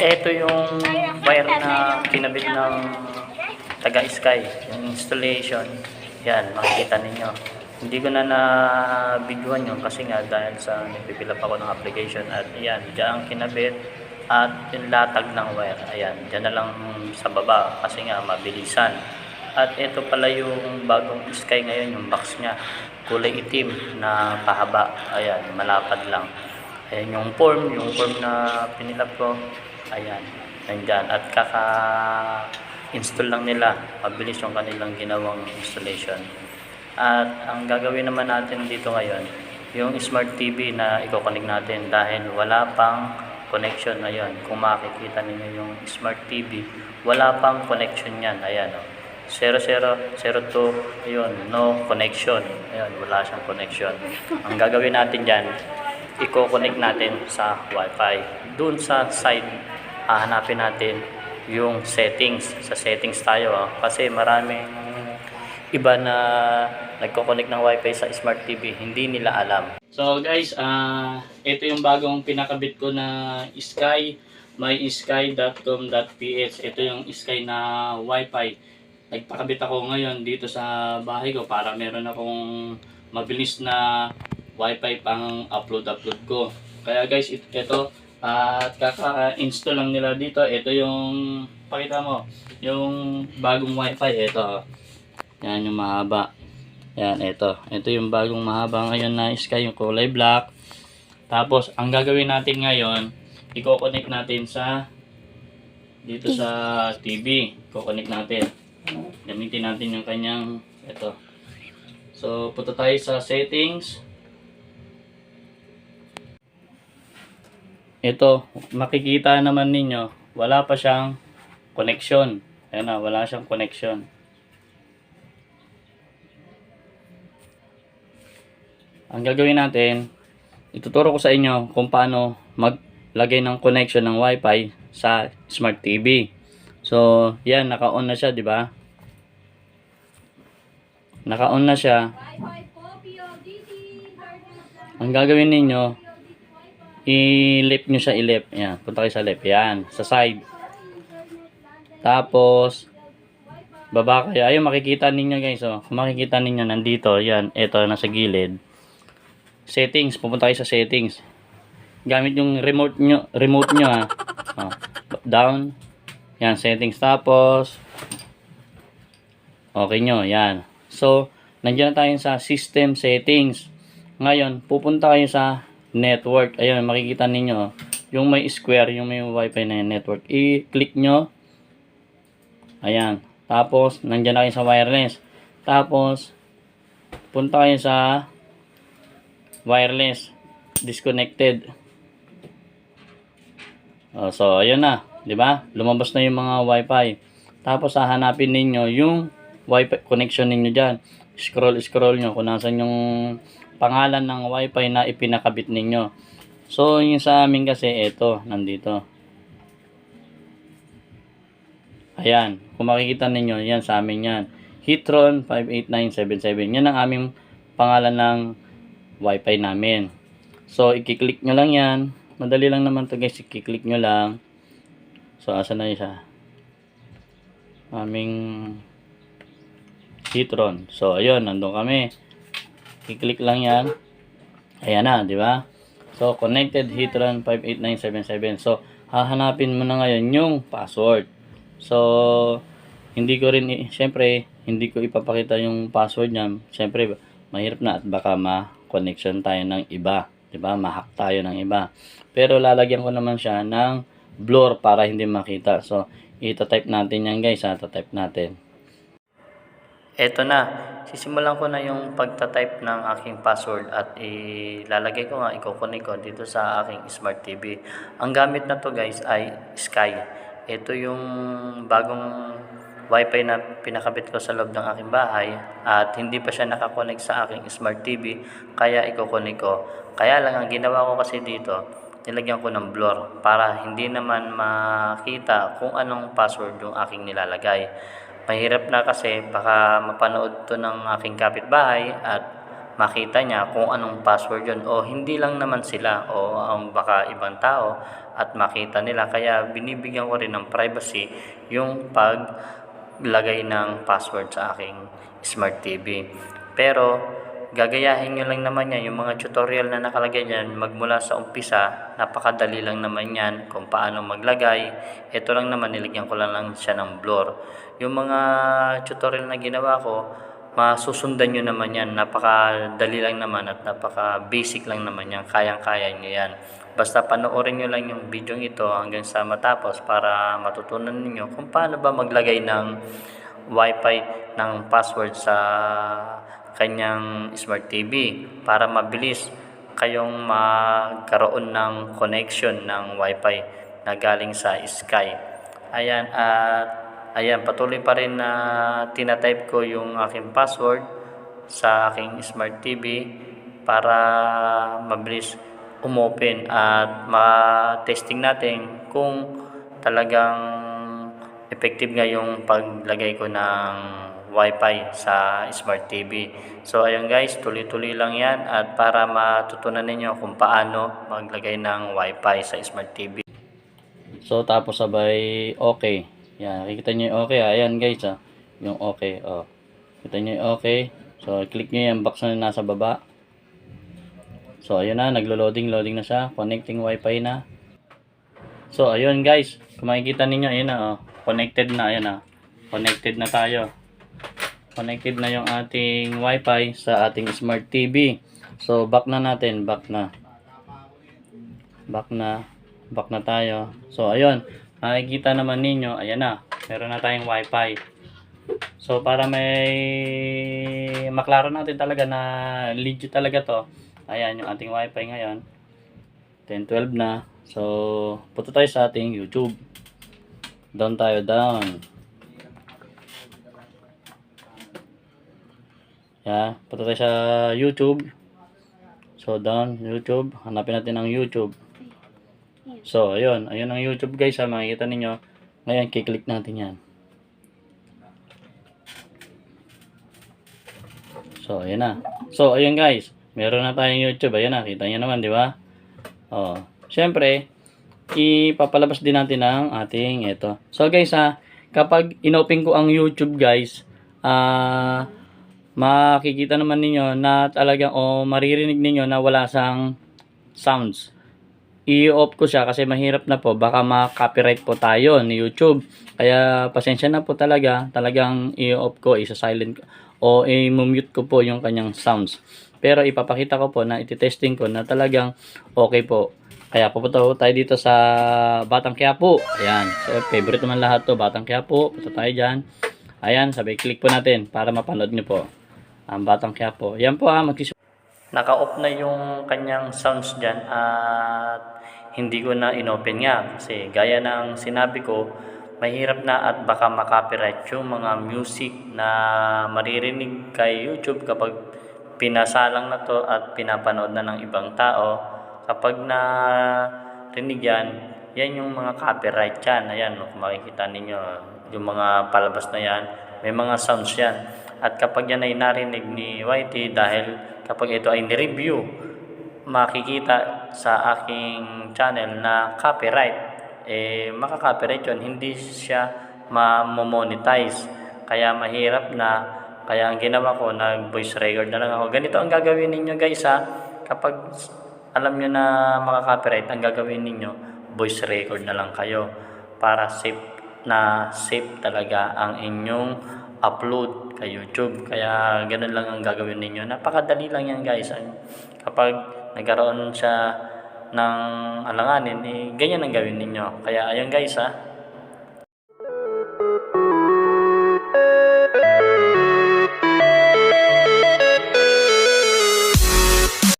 Ito yung wire na kinabit ng taga Sky, yung installation. Yan, makikita ninyo. Hindi ko na na-videoan yun kasi nga dahil sa nagpipilap ako ng application at yan, diyan ang kinabit at yung latag ng wire. Ayan, diyan na lang sa baba kasi nga mabilisan. At ito pala yung bagong Sky ngayon, yung box niya. Kulay itim na pahaba. Ayan, malapad lang. Ayan yung form, yung form na pinilap ko. Ayan, nandyan. At kaka-install lang nila. Mabilis yung kanilang ginawang installation. At ang gagawin naman natin dito ngayon, yung smart TV na i-connect natin dahil wala pang connection ngayon. Kung makikita ninyo yung smart TV, wala pang connection yan. Ayan, oh. 0002, ayun, no connection. Ayun, wala siyang connection. Ang gagawin natin dyan, i-connect natin sa Wi-Fi. Doon sa side, hahanapin natin yung settings. Sa settings tayo, ah. kasi maraming iba na nagko-connect ng Wi-Fi sa Smart TV, hindi nila alam. So guys, ah ito yung bagong pinakabit ko na Sky, mysky.com.ph. Ito yung Sky na Wi-Fi. Nagpakabit ako ngayon dito sa bahay ko para meron akong mabilis na Wi-Fi pang upload-upload ko. Kaya guys, it- ito at kaka-install lang nila dito. Ito yung pakita mo, yung bagong Wi-Fi ito. Yan yung mahaba. Yan, ito. Ito yung bagong mahaba ngayon na Sky, yung kulay black. Tapos, ang gagawin natin ngayon, i-connect natin sa dito sa TV. I-connect natin. Gamitin natin yung kanyang ito. So, punta tayo sa settings. Ito, makikita naman ninyo, wala pa siyang connection. Ayan na, wala siyang connection. Ang gagawin natin, ituturo ko sa inyo kung paano maglagay ng connection ng wifi sa smart TV. So, yan, naka-on na siya, di ba? Naka-on na siya. Ang gagawin ninyo, i-left nyo siya i-left. Yan, punta kayo sa left. Yan, sa side. Tapos, baba kayo. Ayun, makikita ninyo guys. Oh. Kung makikita ninyo, nandito. Yan, ito, nasa gilid. Settings, pupunta kayo sa settings. Gamit yung remote nyo, remote nyo ha. Oh, down. Yan, settings. Tapos, okay nyo, yan. So, nandiyan na tayo sa system settings. Ngayon, pupunta kayo sa network. Ayun, makikita ninyo. Yung may square, yung may wifi na network. I-click nyo. Ayan. Tapos, nandiyan na kayo sa wireless. Tapos, punta kayo sa wireless. Disconnected. Oh, so, ayun na. ba? Lumabas na yung mga wifi. Tapos, hahanapin ninyo yung wifi connection ninyo dyan. Scroll, scroll nyo kung nasan yung pangalan ng wifi na ipinakabit ninyo. So, yung sa amin kasi, ito, nandito. Ayan, kung makikita ninyo, yan sa amin yan. Hitron 58977. Yan ang aming pangalan ng wifi namin. So, i-click nyo lang yan. Madali lang naman to guys, i-click nyo lang. So, asa na siya? Aming Hitron. So, ayun, nandun kami. I-click lang yan. Ayan na, di ba? So, connected Hitron 58977. So, hahanapin mo na ngayon yung password. So, hindi ko rin, syempre, hindi ko ipapakita yung password niya. Syempre, mahirap na at baka ma-connection tayo ng iba. 'di ba? Ma-hack tayo ng iba. Pero lalagyan ko naman siya ng blur para hindi makita. So, ita-type natin yan guys, ha? type natin. Eto na, sisimulan ko na yung pagta-type ng aking password at ilalagay ko nga, ikukunik ko dito sa aking smart TV. Ang gamit na to guys ay Sky. Ito yung bagong wifi na pinakabit ko sa loob ng aking bahay at hindi pa siya nakakonect sa aking smart TV kaya ikukunik ko. Kaya lang ang ginawa ko kasi dito, nilagyan ko ng blur para hindi naman makita kung anong password yung aking nilalagay. Mahirap na kasi baka mapanood to ng aking kapitbahay at makita niya kung anong password yun. O hindi lang naman sila o ang baka ibang tao at makita nila. Kaya binibigyan ko rin ng privacy yung paglagay ng password sa aking smart TV pero gagayahin nyo lang naman yan yung mga tutorial na nakalagay dyan magmula sa umpisa napakadali lang naman yan kung paano maglagay ito lang naman nilagyan ko lang, lang siya ng blur yung mga tutorial na ginawa ko masusundan nyo naman yan. Napakadali lang naman at napaka-basic lang naman yan. Kayang-kaya nyo yan. Basta panoorin nyo lang yung video ito hanggang sa matapos para matutunan ninyo kung paano ba maglagay ng wifi ng password sa kanyang smart TV para mabilis kayong magkaroon ng connection ng wifi na galing sa Sky. Ayan, at Ayan, patuloy pa rin na tinatype ko yung aking password sa aking smart TV para mabilis umopen at ma-testing natin kung talagang effective nga yung paglagay ko ng wifi sa smart TV. So ayun guys, tuloy-tuloy lang yan at para matutunan ninyo kung paano maglagay ng wifi sa smart TV. So tapos sabay okay. Yan, nakikita nyo yung okay. Ayan guys, ah. yung okay. Oh. Kita nyo yung okay. So, click nyo yung box na nasa baba. So, ayun na. Naglo-loading. Loading na siya. Connecting wifi na. So, ayun guys. Kung makikita ninyo, ayun na. Oh. Connected na. Ayan na. Connected na tayo. Connected na yung ating wifi sa ating smart TV. So, back na natin. Back na. Back na. Back na tayo. So, ayun makikita naman ninyo, ayan na, meron na tayong wifi. So, para may maklaro natin talaga na legit talaga to, ayan yung ating wifi ngayon. 10.12 na. So, punta tayo sa ating YouTube. Down tayo, down. Yeah, punta tayo sa YouTube. So, down, YouTube. Hanapin natin ang YouTube. So, ayun. Ayun ang YouTube guys ha. Makikita ninyo. Ngayon, kiklik natin yan. So, ayun na. So, ayun guys. Meron na tayong YouTube. Ayun na. Kita nyo naman, di ba? Oh. Siyempre, ipapalabas din natin ang ating ito. So, guys ha. Kapag inopen ko ang YouTube guys, ah, makikita naman ninyo na talagang o maririnig ninyo na wala sang sounds. I-off ko siya kasi mahirap na po. Baka ma-copyright po tayo ni YouTube. Kaya pasensya na po talaga. Talagang i-off ko isa-silent o i-mute ko po yung kanyang sounds. Pero ipapakita ko po na iti-testing ko na talagang okay po. Kaya pupunta po tayo dito sa Batang Quiapo. Ayan. So favorite naman lahat to. Batang Quiapo. Punta tayo dyan. Ayan. Sabay click po natin para mapanood nyo po ang Batang Quiapo. Yan po ha magsis naka-off na yung kanyang sounds dyan at hindi ko na inopen nga. Kasi gaya ng sinabi ko mahirap na at baka makopyright yung mga music na maririnig kay YouTube kapag pinasalang na to at pinapanood na ng ibang tao. Kapag na rinig yan yan yung mga copyright yan ayan makikita ninyo yung mga palabas na yan may mga sounds yan at kapag yan ay narinig ni YT dahil kapag ito ay ni-review, makikita sa aking channel na copyright. Eh, makaka-copyright yun, hindi siya ma-monetize. Kaya mahirap na, kaya ang ginawa ko, nag-voice record na lang ako. Ganito ang gagawin ninyo guys ha, kapag alam nyo na makaka-copyright, ang gagawin ninyo, voice record na lang kayo para safe na safe talaga ang inyong upload kay YouTube. Kaya ganun lang ang gagawin ninyo. Napakadali lang yan guys. Kapag nagkaroon siya ng alanganin, eh, ganyan ang gawin ninyo. Kaya ayun guys ha,